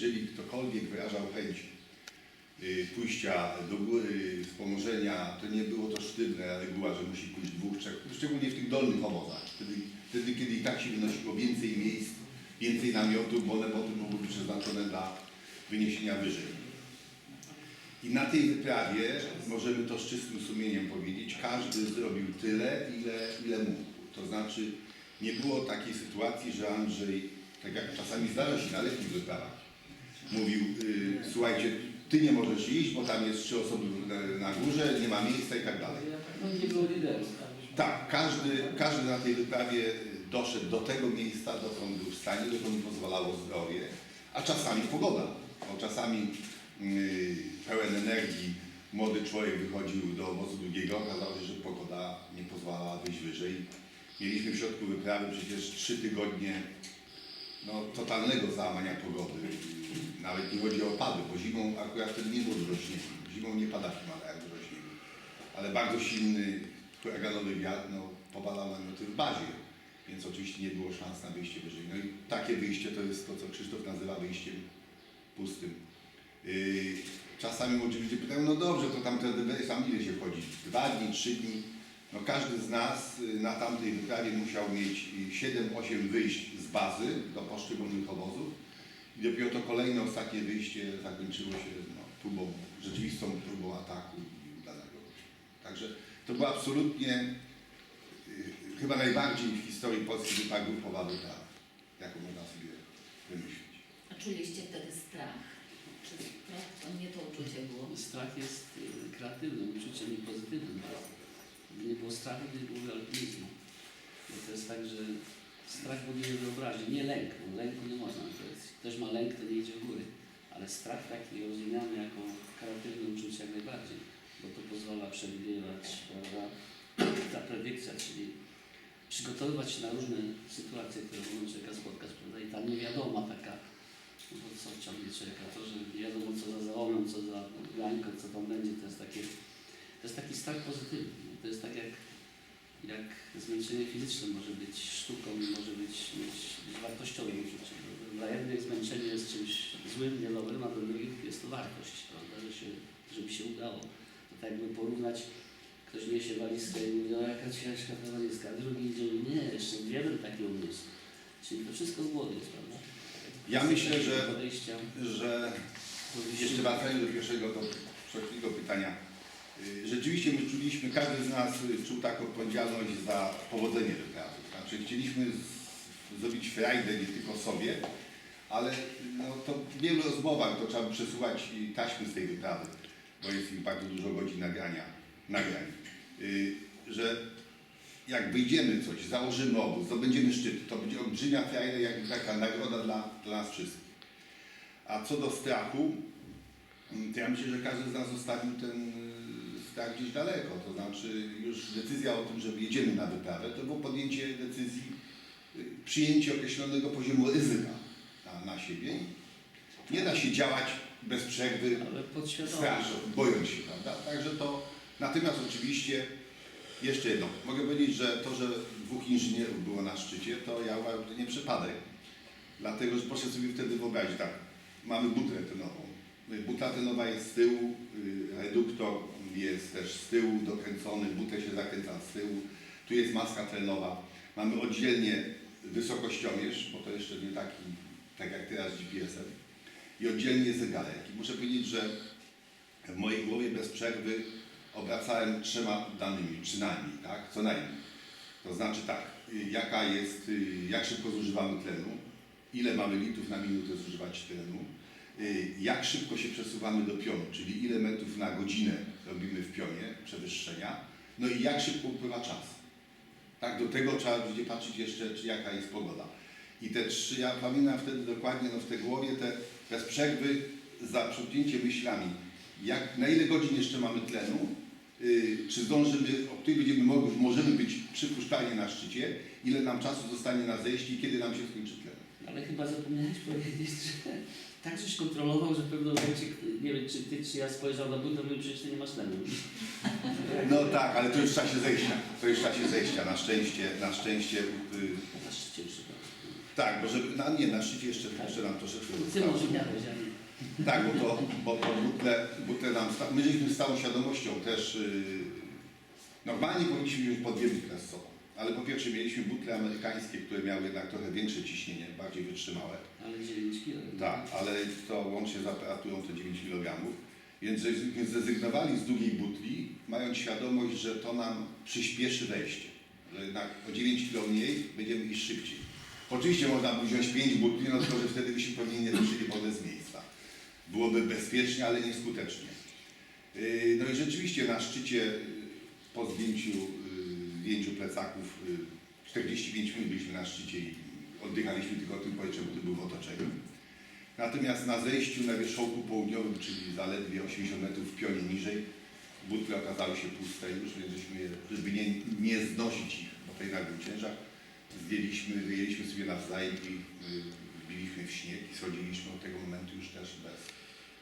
jeżeli ktokolwiek wyrażał chęć y, pójścia do góry, wspomożenia, to nie było to sztywne reguła, że musi pójść dwóch, trzech, szczególnie w tych dolnych obozach. Wtedy, wtedy kiedy i tak się wynosiło więcej miejsc, więcej namiotów, bo one potem mogły być przeznaczone dla wyniesienia wyżej. I na tej wyprawie, możemy to z czystym sumieniem powiedzieć, każdy zrobił tyle, ile, ile mógł. To znaczy, nie było takiej sytuacji, że Andrzej, tak jak czasami zdarza się na letnich wyprawach, mówił, y, słuchajcie, ty nie możesz iść, bo tam jest trzy osoby na, na górze, nie ma miejsca i tak dalej. Tak, każdy, każdy na tej wyprawie doszedł do tego miejsca, dokąd był w stanie, dokąd mu pozwalało zdrowie, a czasami pogoda. Bo czasami yy, pełen energii młody człowiek wychodził do obozu drugiego, okazało się, że pogoda nie pozwalała wyjść wyżej. Mieliśmy w środku wyprawy przecież trzy tygodnie no, totalnego załamania pogody. Nawet nie chodzi o opady, bo zimą akurat wtedy nie było dużo śniegu. Zimą nie pada w Himalajach dużo śniegu. Ale bardzo silny huraganowy wiatr no, powalał namioty w bazie, więc oczywiście nie było szans na wyjście wyżej. No i takie wyjście to jest to, co Krzysztof nazywa wyjściem pustym. Yy, czasami oczywiście pytają, no dobrze, to tam wtedy sam ile się chodzi? Dwa dni, trzy dni? No każdy z nas y, na tamtej wyprawie musiał mieć y, 7-8 wyjść z bazy do poszczególnych obozów i dopiero to kolejne, ostatnie wyjście zakończyło się no, próbą, rzeczywistą próbą ataku i udanego. Także to była absolutnie y, chyba najbardziej w historii polskiej wyprawy grupowa wyprawa, jaką można sobie wymyślić. A czuliście wtedy strach? Czy strach to nie to uczucie było? Strach jest y, kreatywnym uczuciem i pozytywnym. Gdyby nie było strachu, nie byłoby alpinizmu. Bo to jest tak, że strach buduje wyobraźnię, nie lęk. bo Lęku nie można. To ktoś ma lęk, to nie idzie w góry. Ale strach taki rozumiany jako kreatywne uczucie jak najbardziej. Bo to pozwala przewidywać, prawda, ta predykcja, czyli przygotowywać się na różne sytuacje, które mogą człowieka spotkać, prawda? I ta niewiadoma taka, no bo co ciągnie człowieka, to, że nie wiadomo co za załomem, co za grańką, co tam będzie, to jest takie, to jest taki strach pozytywny. To jest tak jak, jak zmęczenie fizyczne może być sztuką i może być, być, być wartościowym uczuciem. Dla jednych zmęczenie jest czymś złym, niedobrym, a dla drugich jest to wartość, prawda, że się, żeby się udało. To tak jakby porównać, ktoś niesie walizkę i mówi, no jaka ciężka ta walizka, a drugi idzie nie, jeszcze dwie bym takie uniósł. Czyli to wszystko z głowy jest, prawda? Ja myślę, że- Podejścia że jeszcze wracając do pierwszego, do przeszłego pytania. Y, Rzeczywiście my czuliśmy, każdy z nas czuł taką odpowiedzialność za powodzenie wyprawy. Znaczy chcieliśmy zrobić frajdę nie tylko sobie, ale no, to w wielu rozmowach to trzeba i taśmy z tej wyprawy, bo jest ich bardzo dużo godzin nagrania, nagrań. Y, że jak wyjdziemy coś, założymy obóz, zdobędziemy szczyt, to będzie olbrzymia frajda, jak taka nagroda dla, dla nas wszystkich. A co do strachu, mm, to ja myślę, że każdy z nas zostawił ten strach gdzieś daleko. To znaczy już decyzja o tym, że jedziemy na wyprawę, to było podjęcie decyzji, y, przyjęcie określonego poziomu ryzyka na, na siebie. Nie da się działać bez przerwy, straszą, bojąc się, prawda? Także to, natomiast oczywiście jeszcze jedno, mogę powiedzieć, że to, że dwóch inżynierów było na szczycie, to ja uważam, że to nie przypadek. Dlatego, że proszę sobie wtedy wyobrazić, tak, mamy butę tenową. Buta tenowa jest z tyłu, y, reduktor jest też z tyłu dokręcony, butę się zakręca z tyłu, tu jest maska tlenowa. Mamy oddzielnie wysokościomierz, bo to jeszcze nie taki, tak jak teraz GPS-em, i oddzielnie zegarek. I muszę powiedzieć, że w mojej głowie bez przerwy obracałem trzema danymi, przynajmniej, tak, co najmniej. To znaczy tak, jaka jest, jak szybko zużywamy tlenu, ile mamy litrów na minutę zużywać tlenu, jak szybko się przesuwamy do pionu, czyli ile metrów na godzinę robimy w pionie przewyższenia, no i jak szybko upływa czas. Tak, do tego trzeba będzie patrzeć jeszcze, czy jaka jest pogoda. I te trzy, ja pamiętam wtedy dokładnie no, w tej głowie te bez przerwy zaprzątnięcie myślami, jak, na ile godzin jeszcze mamy tlenu, yy, czy zdążymy, o której będziemy mogli, możemy być przypuszczalnie na szczycie, ile nam czasu zostanie na zejście i kiedy nam się skończy tlen. Ale chyba zapomniałeś powiedzieć, że tak żeś kontrolował, że w pewnym momencie, nie wiem czy ty, czy ja spojrzał na butę, mówię, przecież ty nie masz tlenu. No tak, ale to już w czasie zejścia. To już w czasie zejścia, na szczęście, na szczęście. Yy, Na szczycie już. Tak, bo żeby, no nie, na szczycie jeszcze, jeszcze nam troszeczkę Ty może miałeś, a nie. Tak, bo to, bo to butle, butle nam, sta- my żeśmy z całą świadomością też, yy, normalnie powinniśmy wziąć po dwie butle z sobą, ale po pierwsze mieliśmy butle amerykańskie, które miały jednak trochę większe ciśnienie, bardziej wytrzymałe. Ale 9 kilo. Tak, ale to łącznie z aparaturą to 9 kg. Więc żeśmy zrezygnowali z drugiej butli, mając świadomość, że to nam przyspieszy wejście. Że jednak o 9 kg mniej będziemy iść szybciej. Oczywiście można by wziąć 5 butli, no tylko że wtedy byśmy pewnie nie ruszyli wodę z miejsca. Byłoby bezpiecznie, ale nieskutecznie. Yy, No i rzeczywiście na szczycie yy, po zdjęciu, zdjęciu plecaków yy, 45 minut byliśmy na szczycie i oddychaliśmy tylko tym powietrzem, który był w otoczeniu. Natomiast na zejściu na wierzchołku południowym, czyli zaledwie 80 metrów w pionie niżej, butle okazały się puste już, więc żeśmy żeby nie, nie znosić ich, bo to jednak był ciężar, zdjęliśmy, wyjęliśmy sobie nawzajem i y, wbiliśmy w śnieg i schodziliśmy od tego momentu już też bez,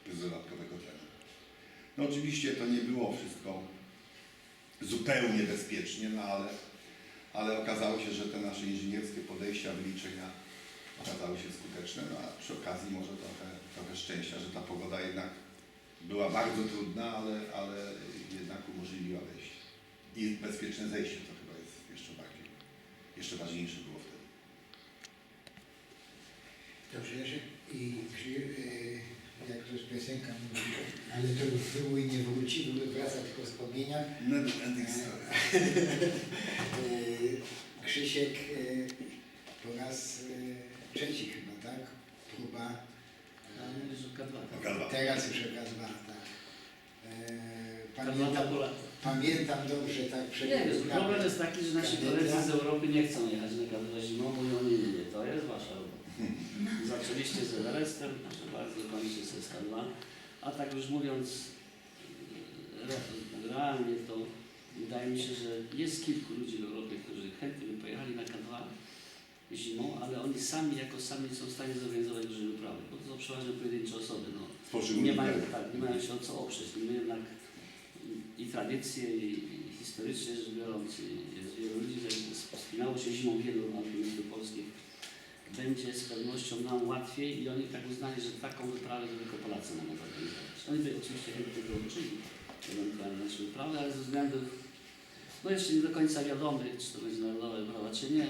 bez dodatkowego tlenu. No oczywiście to nie było wszystko zupełnie bezpiecznie, no ale, ale okazało się, że te nasze inżynierskie podejścia, wyliczenia okazały się skuteczne, no a przy okazji może trochę, trochę szczęścia, że ta pogoda jednak była bardzo trudna, ale, ale jednak umożliwiła wejście. I bezpieczne zejście to chyba jest jeszcze bardziej, jeszcze ważniejsze było wtedy. Dobrze, Jerzy? I czy, jak to jest piosenka mówi, ale to już było i nie wróci, były wraca tylko w wspomnieniach. Never ending story. Y, Krzysiek y, po raz y, trzeci chyba, tak? Próba. Ale mówisz o K2. K2. Teraz już okazała, tak. K2 Pamiętam, pamiętam dobrze tak Nie, problem jest taki, że nasi koledzy z Europy nie chcą jechać na K2 zimą, mówią nie, nie, nie, to jest wasza robota. Zaczęliście z Everestem, proszę bardzo, kończycie z SK2, a tak już mówiąc re, realnie, to wydaje mi się, że jest kilku ludzi w Europie, którzy chętnie by pojechali na K2 zimą, ale oni sami jako sami są w stanie zorganizować duże wyprawy, bo to są przeważnie pojedyncze osoby. No. Nie mają, tak, nie mają się o co oprzeć. My jednak i tradycje, i, i historycznie rzecz biorąc, i jest wielu ludzi, że spinało się zimą wielu alpinistów polskich. Będzie z pewnością nam łatwiej i oni tak uznali, że taką wyprawę to tylko Polacy nam zorganizować. Oni by oczywiście chętnie dołączyli ewentualnie naszą wyprawę, ale ze względów no jeszcze nie do końca wiadomych, czy to będzie narodowa wyprawa, czy nie.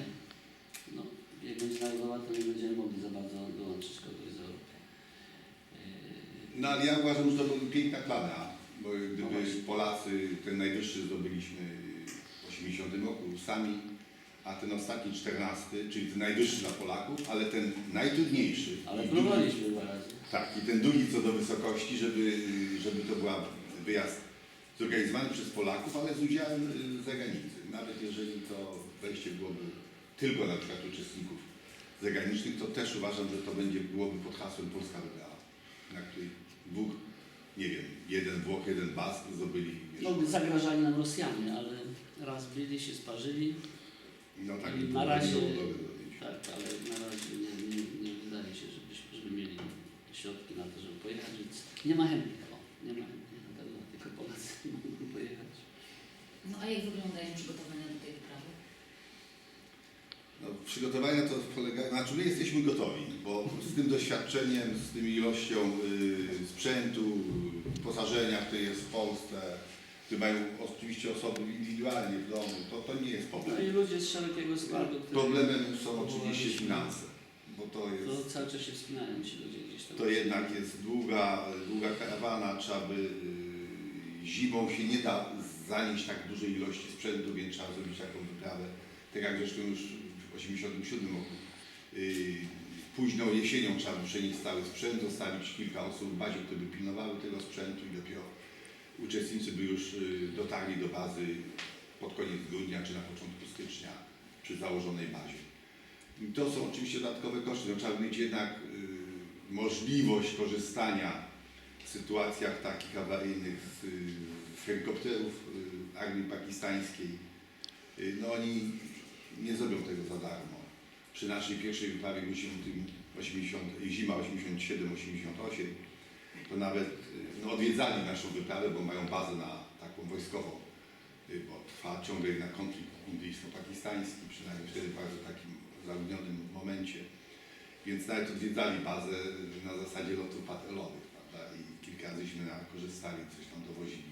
No, jak będzie narodowa, to nie będziemy mogli za bardzo dołączyć kogoś z Europy. Yy, No ale ja uważam, że to była piękna plana, bo No gdyby właśnie. Polacy ten najwyższy zdobyliśmy w 80 roku sami, a ten ostatni 14, czyli ten najwyższy dla Polaków, ale ten najtrudniejszy. Ale i próbowaliśmy dwa razy. Tak, i ten drugi co do wysokości, żeby, żeby to była wyjazd zorganizowany przez Polaków, ale z udziałem y, zagranicy. Nawet jeżeli to wejście byłoby tylko na przykład uczestników zagranicznych, to też uważam, że to będzie byłoby pod hasłem Polska wygrała, na której dwóch, nie wiem, jeden Włoch, jeden Bask zdobyli. No, zagrażali nam Rosjanie, ale raz byli, się sparzyli. No tak, i na było razie-. Tak, ale na razie nie, nie, nie wydaje się, żebyśmy, żeby mieli środki na to, żeby pojechać, więc nie ma chętnych. O, nie ma chętnych, na pewno, tylko Polacy mogą pojechać. No a jak wyglądają przygotowania do tej wyprawy? No, przygotowania to polega, znaczy my jesteśmy gotowi, bo z tym doświadczeniem, z tym ilością y, sprzętu, posażenia, które jest w Polsce, które mają oczywiście osoby indywidualnie w domu, to, to nie jest No problem. i ludzie z szerokiego składu, którzy Problemem są oczywiście finanse, bo to to jest, cały czas się wspinają ci ludzie gdzieś tam. to jednak jest długa, długa karawana, trzeba by y, zimą się nie da zanieść tak dużej ilości sprzętu, więc trzeba zrobić taką wyprawę, tak jak zresztą już w 1987 roku. y, Późną jesienią trzeba by przenieść cały sprzęt, zostawić kilka osób w bazie, które by pilnowały tego sprzętu i dopiero uczestnicy by już y, dotarli do bazy pod koniec grudnia czy na początku stycznia przy założonej bazie. I to są oczywiście dodatkowe koszty. No, trzeba mieć jednak y, możliwość korzystania w sytuacjach takich awaryjnych z, y, z helikopterów y, armii pakistańskiej. Y, no oni nie zrobią tego za darmo. Przy naszej pierwszej wyprawie w 80, zima 87-88 to nawet y, no, odwiedzali naszą wyprawę, bo mają bazę na taką wojskową, y, bo trwa ciągle jednak konflikt indyjsko-pakistański, przynajmniej wtedy w bardzo takim zaludnionym momencie. Więc nawet odwiedzali bazę na zasadzie lotów patrolowych, prawda? I kilka razyśmy korzystali, coś tam dowozili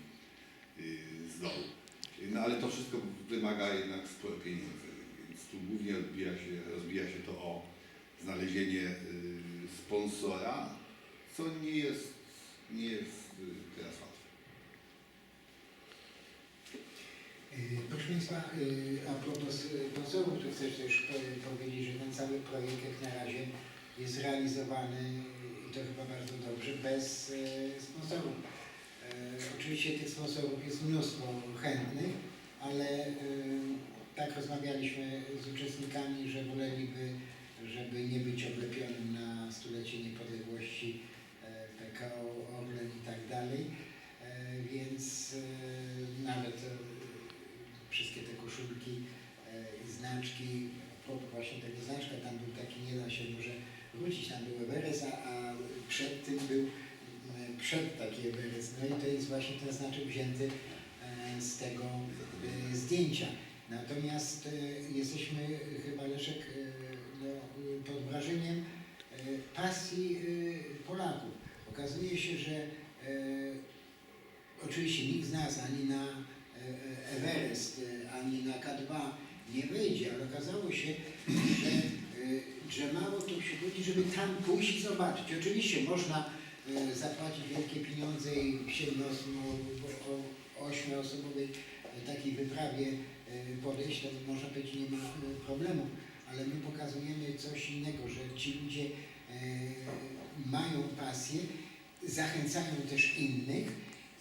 z dołu. No ale to wszystko wymaga jednak sporo pieniędzy, więc tu głównie odbija się, rozbija się to o znalezienie sponsora, co nie jest, nie jest yy, teraz łatwe. Y, Proszę Państwa, y, a propos sponsorów, to chcę też po- powiedzieć, że ten cały projekt jak na razie jest realizowany i to chyba bardzo dobrze, bez y, sponsorów. Y, Oczywiście tych sponsorów jest mnóstwo chętnych, ale y, tak rozmawialiśmy z uczestnikami, że woleliby, żeby nie być oblepionym na stulecie niepodległości PKO, Orlen i tak dalej. E, Więc e, nawet e, wszystkie te koszulki i znaczki, właśnie tego znaczka, tam był taki, nie da się może wrócić, tam był Everest, a, a przed tym był przed taki Everest. No i to jest właśnie ten znaczek wzięty z tego zdjęcia. Natomiast jesteśmy chyba Leszek no, pod wrażeniem pasji Polaków. Okazuje się, że e, oczywiście nikt z nas ani na e, e, Everest, e, ani na K2 nie wejdzie, ale okazało się, że, e, że mało to wśród ludzi, żeby tam pójść i zobaczyć. Oczywiście można e, zapłacić wielkie pieniądze i siedmioosobowej, takiej wyprawie e, podejść, to można powiedzieć nie ma problemu, ale my pokazujemy coś innego, że ci ludzie mają pasję, zachęcają też innych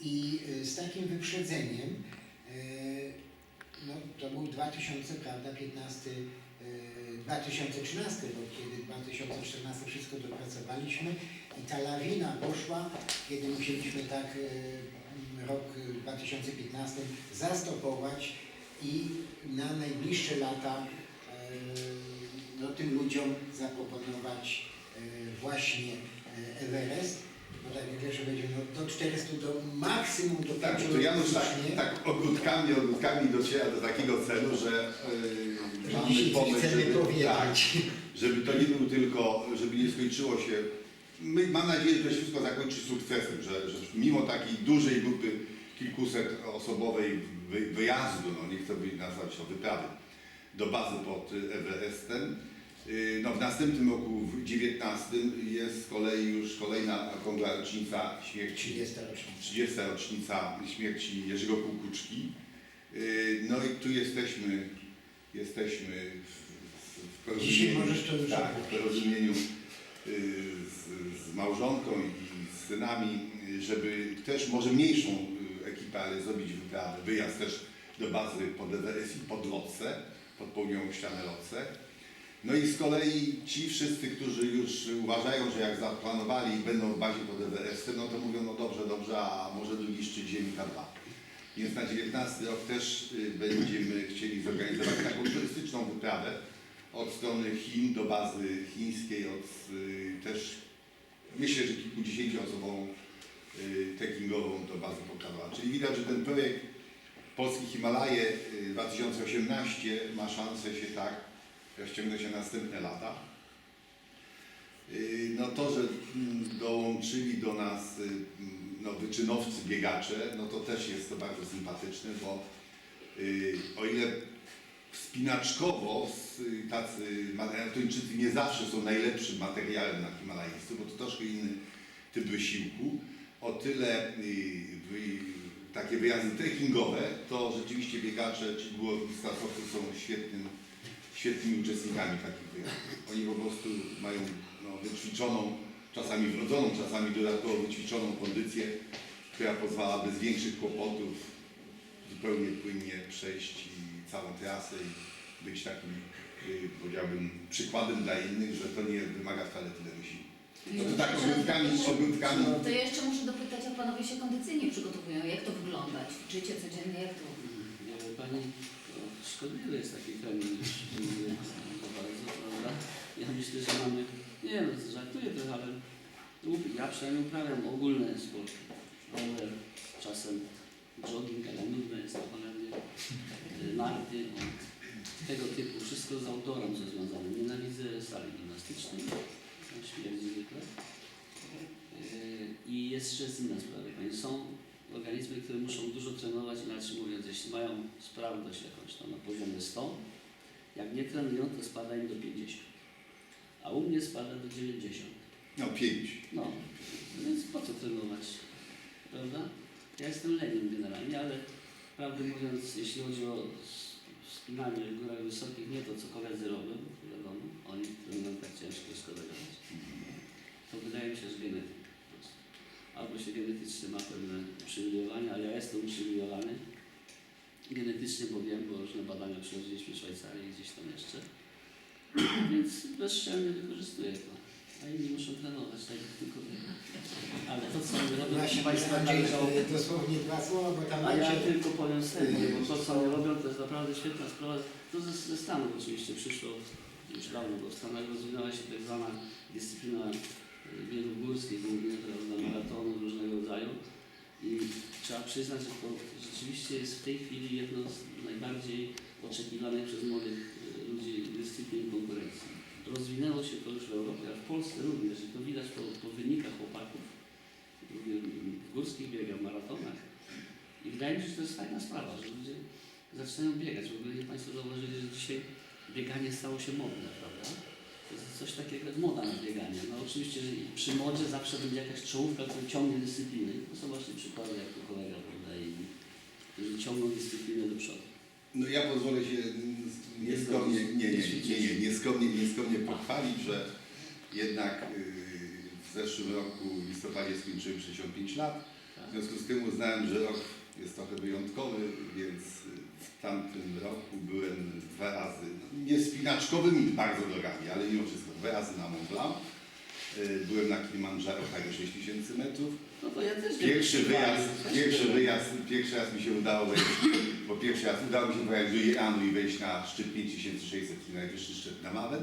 i e, z takim wyprzedzeniem, e, no to był 2000, prawda, 15, e, 2013 rok, kiedy 2014 wszystko dopracowaliśmy i ta lawina poszła, kiedy musieliśmy tak rok 2015 zastopować i na najbliższe lata no, tym ludziom zaproponować właśnie e, Everest, bo tak jak będzie no, do 400 do maksimum do Tak, 5 to Janusz tak, tak ogródkami, ogródkami dociera do takiego celu, że yy, mamy pomysł, chcemy żeby, tak, powiedzieć. żeby to nie był tylko, żeby nie skończyło się. My, mam nadzieję, że to się wszystko zakończy sukcesem, że, że mimo takiej dużej grupy kilkuset osobowej wy, wyjazdu, no nie chcę by nazwać to wyprawy, do bazy pod Everestem, no w następnym roku, w 19 jest z kolei już kolejna okrągła rocznica śmierci 30 rocznica. 30. rocznica śmierci Jerzego Kukuczki. Yy, No i tu jesteśmy, jesteśmy w, w, Dzisiaj porozumieniu, możesz to już tak, w porozumieniu yy, z, z małżonką i z synami, żeby też może mniejszą ekipę, ale zrobić wyprawę, wyjazd też do bazy pod EWS i pod Lotse, pod południową ścianę Lotse. No i z kolei ci wszyscy, którzy już uważają, że jak zaplanowali będą w bazie pod EWS, no to mówią, no dobrze, dobrze, a może drugi szczyt ziemi K2. Więc na 19 rok też y, będziemy chcieli zorganizować taką turystyczną wyprawę od strony Chin do bazy chińskiej, od y, też myślę, że kilkudziesięcioosobową y, trekkingową do bazy Pokawa. Czyli widać, że ten projekt Polski Himalaje y, 2018 ma szansę się tak rozciągnąć na następne lata. Y, No to, że mm, dołączyli do nas y, mm, no, wyczynowcy biegacze, no to też jest to bardzo sympatyczne, bo y, o ile wspinaczkowo tacy maratończycy nie zawsze są najlepszym materiałem na Himalajscy, bo to troszkę inny typ wysiłku, o tyle takie wyjazdy trekkingowe, to rzeczywiście biegacze czy górowskazowcy są świetnym, świetnymi uczestnikami takich wyjazdów. Oni po prostu mają no, wyćwiczoną, czasami wrodzoną, czasami dodatkowo wyćwiczoną kondycję, która pozwala bez większych kłopotów zupełnie płynnie przejść i całą trasę i być takim, y, powiedziałbym, przykładem dla innych, że to nie wymaga wcale tyle wysiłku. No to tak ogródkami, ogródkami. To ja jeszcze muszę dopytać, a panowie się kondycyjnie przygotowują. Jak to wygląda? Ćwiczycie codziennie? Jak to? Pani, to szkodliwy jest taki chemii, już nie za bardzo, prawda? Ja myślę, że mamy, nie no, żartuję trochę, ale ja przynajmniej uprawiam ogólne sporty. Rower, czasem jogging, ale nudne jest to cholernie. Y, Narty, o, tego typu, wszystko z outdoorem co związane. Nienawidzę sali gimnastycznej. tam śmierdzi zwykle. Yy, I jest jeszcze inna sprawa. Są organizmy, które muszą dużo trenować, inaczej mówiąc, jeśli mają sprawność jakąś tam na poziomie 100, jak nie trenują, to spada im do 50. A u mnie spada do 90. No pięć. No, więc po co trenować, prawda? Ja jestem leniem generalnie, ale prawdę mówiąc, jeśli chodzi o wspinanie w górach wysokich, nie to co koledzy robią, wiadomo, oni trenują tak ciężko kolegować, to wydaje mi się, że genetyka. Albo się genetycznie ma pewne uprzywilejowania, ale ja jestem uprzywilejowany genetycznie, bo wiem, bo różne badania przechodziliśmy w Szwajcarii gdzieś tam jeszcze, więc bezczelnie wykorzystuję to. A inni muszą trenować, tak jak tylko wiem. Ale to co oni robią, proszę Państwa, dosłownie dwa słowa, bo tam A ja macie... tylko powiem wstępnie, bo to co oni robią to jest naprawdę świetna sprawa. To ze, ze Stanów oczywiście przyszło już dawno, bo w Stanach rozwinęła się tak zwana dyscyplina biegów górskich, głównie prawda, maratonów różnego rodzaju. I trzeba przyznać, że to rzeczywiście jest w tej chwili jedno z najbardziej oczekiwanych przez młodych y, ludzi dyscyplin konkurencji. Rozwinęło się to już w Europie, a w Polsce również. I to widać po, po wynikach chłopaków w, w górskich biegach, maratonach. I wydaje mi się, że to jest fajna sprawa, że ludzie zaczynają biegać. W ogóle nie Państwo zauważyli, że dzisiaj bieganie stało się modne, prawda? To jest coś takiego jak moda na bieganie. No oczywiście, że przy modzie zawsze będzie jakaś czołówka, która ciągnie dyscypliny. To są właśnie przykłady, jak to kolega i którzy ciągną dyscyplinę do przodu. No ja pozwolę się nieskromnie, nie, nie, nie, nie, nieskromnie, nieskromnie pochwalić, że jednak yy, w zeszłym roku w listopadzie skończyłem 65 lat. W związku z tym uznałem, że rok jest trochę wyjątkowy, więc w tamtym roku byłem dwa razy, nie spinaczkowymi bardzo drogami, ale mimo wszystko dwa razy na Mont Blanc. Yy, Byłem na Kilimandżaro, prawie 6000 metrów. No to ja też Pierwszy wyjazd, pierwszy wyjazd, pierwszy raz mi się udało wejść, bo pierwszy raz udało mi się pojechać do Iranu i wejść na szczyt 5600, czyli najwyższy szczyt na też.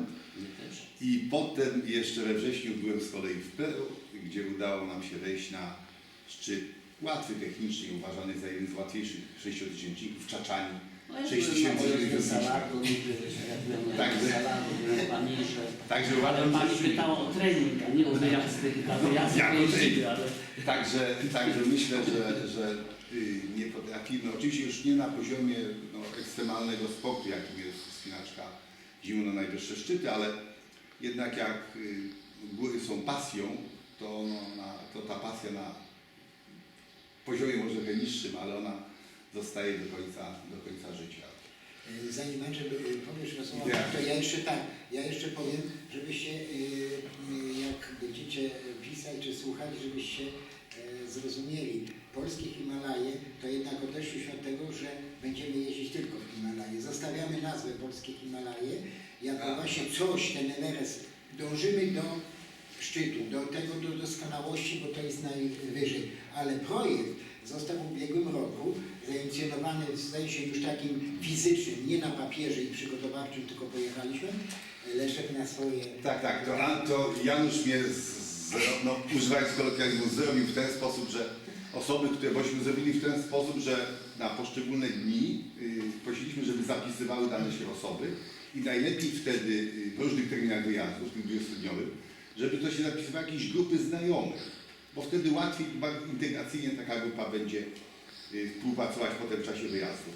I potem jeszcze we wrześniu byłem z kolei w Peru, gdzie udało nam się wejść na szczyt łatwy technicznie, uważany za jeden z łatwiejszych sześciotysięczników w Czaczani. No ja 6 byłem na tysięcy ja byłem na Także- byłem. Także Ale uważam, pani że... pytała o trening, a nie o wyjazdy. A wyjazdy Ja to o jest trening. życie, ale Także, także myślę, że, że y, nie potrafimy, oczywiście już nie na poziomie no, ekstremalnego sportu, jakim jest wspinaczka zimą na najwyższe szczyty, ale jednak jak y, góry są pasją, to, no, na, to ta pasja na poziomie może trochę niższym, ale ona zostaje do końca, do końca życia. E, Zanim Andrzej powiesz Ja. to ja jeszcze tak, ja jeszcze powiem, żebyście e, jak będziecie pisać czy słuchać, żebyście e, zrozumieli. Polskie Himalaje to jednak od tego, że będziemy jeździć tylko w Himalaje. Zostawiamy nazwę Polskie Himalaje jako A. właśnie coś, ten Everest. Dążymy do szczytu, do tego do doskonałości, bo to jest najwyżej. Ale projekt został w ubiegłym roku zainicjowany w sensie już takim fizycznym, nie na papierze i przygotowawczym, tylko pojechaliśmy. Leszek na swoje Tak, tak, to, a- to Janusz mnie, z, no, używając kolokwializmu, zrobił w ten sposób, że osoby, które bośmy zrobili w ten sposób, że na poszczególne dni y, prosiliśmy, żeby zapisywały dane się osoby i najlepiej wtedy y, w różnych terminach wyjazdów, w tym 20-dniowym, żeby to się zapisywało jakieś grupy znajomych, bo wtedy łatwiej, integracyjnie taka grupa będzie y, współpracować potem w czasie wyjazdu.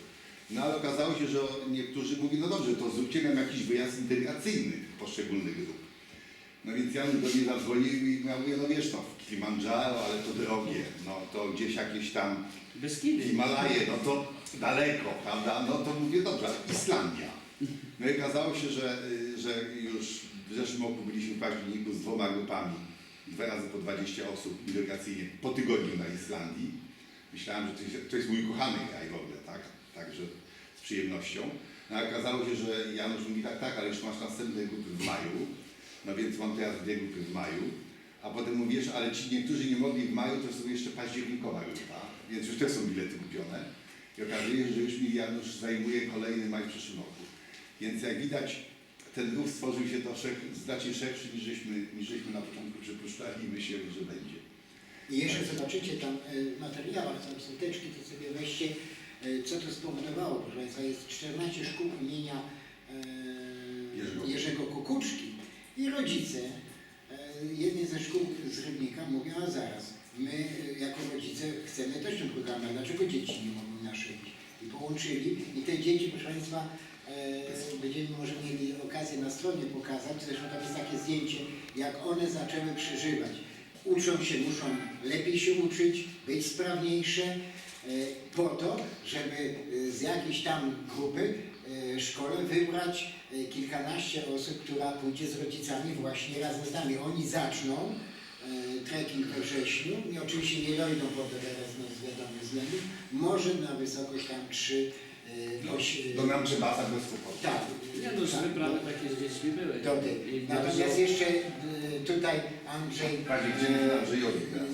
No ale okazało się, że niektórzy mówili, no dobrze, to zróbcie nam jakiś wyjazd integracyjny poszczególnych grup. No więc Jan do mnie zadzwonił i ja mówię, no wiesz, no w Kilimandżaro, ale to drogie, no to gdzieś jakieś tam Beskidy. Himalaje, no to daleko, prawda? No to mówię, dobrze, Islandia. No i okazało się, że, y, że już w zeszłym roku byliśmy w październiku z dwoma grupami, dwa razy po 20 osób integracyjnie po tygodniu na Islandii. Myślałem, że to jest, to jest mój kochany kraj w ogóle, tak? Także z przyjemnością. No okazało się, że Janusz mówi tak, tak, ale już masz następne grupy w maju. No więc mam teraz dwie grupy w maju. A potem mówisz, ale ci niektórzy nie mogli w maju, to są jeszcze październikowa grupa, więc już też są bilety kupione. I okazuje się, że już mi Janusz zajmuje kolejny maj w przyszłym roku. Więc jak widać, ten ruch stworzył się troszkę znacznie szerszy niż żeśmy, niż żeśmy na początku przypuszczali i myśleli, że będzie. I jeszcze zobaczycie tam e, w materiałach, tam są teczki, to sobie weźcie, e, co to spowodowało. Proszę Państwa, jest 14 szkół imienia e, Jerzego. Jerzego Kukuczki i rodzice e, jednej ze szkół z Rybnika mówią, a zaraz, my jako rodzice chcemy też ten program, dlaczego dzieci nie mogą iść? I połączyli i te dzieci, proszę Państwa, e, będziemy może mieli okazję na stronie pokazać, zresztą tam jest takie zdjęcie, jak one zaczęły przeżywać. Uczą się, muszą lepiej się uczyć, być sprawniejsze, e, po to, żeby e, z jakiejś tam grupy e, szkole wybrać e, kilkanaście osób, która pójdzie z rodzicami właśnie razem z nami. Oni zaczną e, trekking we wrześniu i oczywiście nie dojdą potem teraz no, z wiadomych względów, może na wysokość tam 3 No, oś, to nam trzeba bez kłopotu. tak. Nie no, już tak, wyprawy takie z dziećmi były. Dobry. I Natomiast jeszcze y, tutaj Andrzej Bardziej dzięki y, Andrzejowi teraz.